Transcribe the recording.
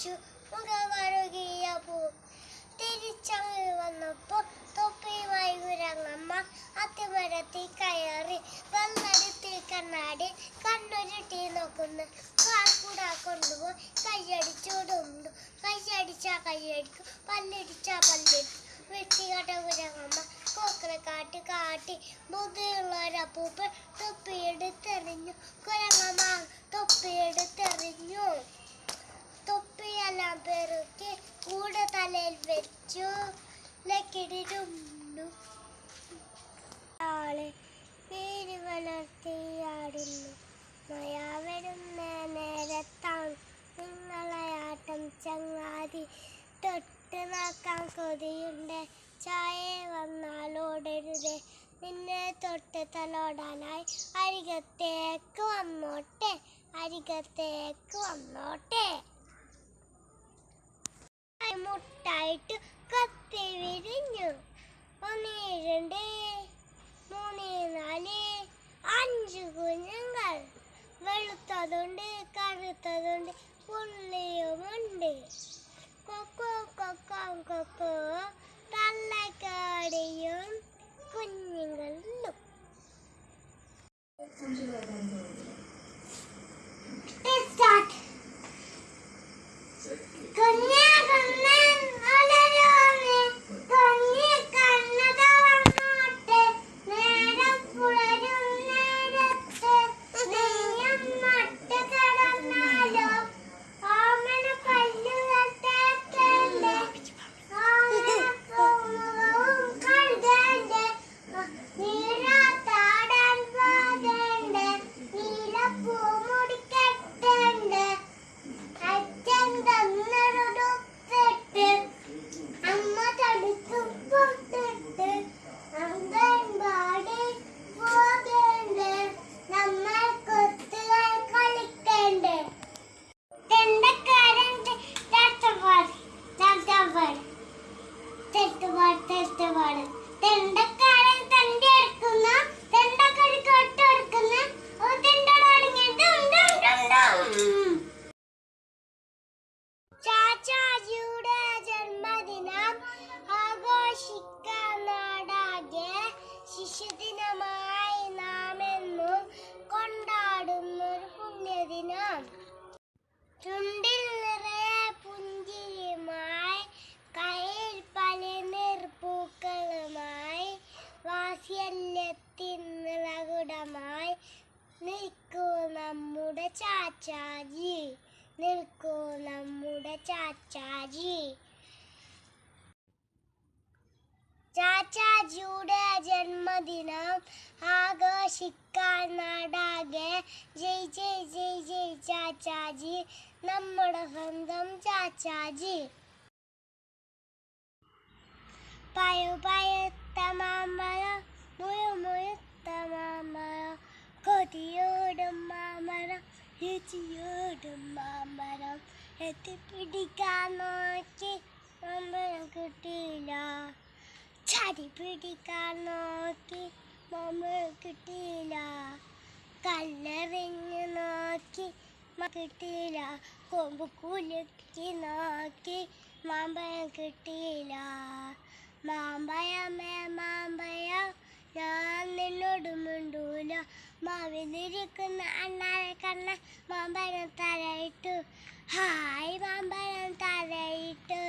ചിരിച്ചു മുഖമറുകിയപ്പോ തിരിച്ചങ്ങ് വന്നപ്പോ തൊപ്പയുമായി കുരങ്ങമ്മ അത്തിമരത്തിൽ കയറി വന്നടുത്തി കണ്ണാടി കണ്ണുരുട്ടി നോക്കുന്നു. കാൽക്കൂട കൊണ്ടുപോയി കയ്യടിച്ചോടുണ്ടു കയ്യടിച്ചാ കയ്യടിക്കും പല്ലടിച്ചാ പല്ലടിക്കും. വെട്ടിക്കട്ട ഉരങ്ങമ്മ കോക്കനെ കാട്ടി കാട്ടി മുതിർന്നൊരപ്പൂപ്പൻ തൊപ്പിയെടുത്തെറിഞ്ഞു. കുരങ്ങമ്മ തലോടാനായി അരികത്തേക്ക് വന്നോട്ടെ അരികത്തേക്ക് വന്നോട്ടെ. മുട്ടായിട്ട് കത്തി വിരിഞ്ഞു. ഒന്ന് രണ്ട് മൂന്ന് നാല് അഞ്ച് കുഞ്ഞുങ്ങൾ. വെളുത്തതുണ്ട് കറുത്തതുണ്ട് പുള്ളിയുമുണ്ട്. കൊക്കോ കൊക്കോ കൊക്കോ തള്ളക്കാടിയും 哥你 നിൽക്കൂ നമ്മുടെ ചാച്ചാജി. ചാച്ചാജിയുടെ ജന്മദിനം ആഘോഷിക്കാൻ നാടാകെ ജയ് ജയ് ജയ് ജയ് ചാച്ചാജി. നമ്മുടെ സ്വന്തം ചാച്ചാജി. പയു പയുത്ത മാമ്പഴം മുഴു മുഴുത്ത മാമ്പഴം കൊതിയോടും എത്തിപ്പിടിക്കാൻ നോക്കി. മാമ്പഴം കിട്ടിയില്ല. ചടി പിടിക്കാൻ നോക്കി. മാമ്പഴം കിട്ടിയില്ല. കല്ലെറിഞ്ഞ് നോക്കി. കിട്ടിയില്ല. കൊമ്പ് കുലുക്കി നോക്കി. മാമ്പഴം കിട്ടിയില്ല. മാമ്പഴമേ മാമ്പഴം. ഞാൻ നിന്നോട് മാവിലിരിക്കുന്ന അണ്ണാരെ കണ്ണ മാമ്പഴം തലയിട്ടു. ഹായ് മാമ്പഴം തലയിട്ടു.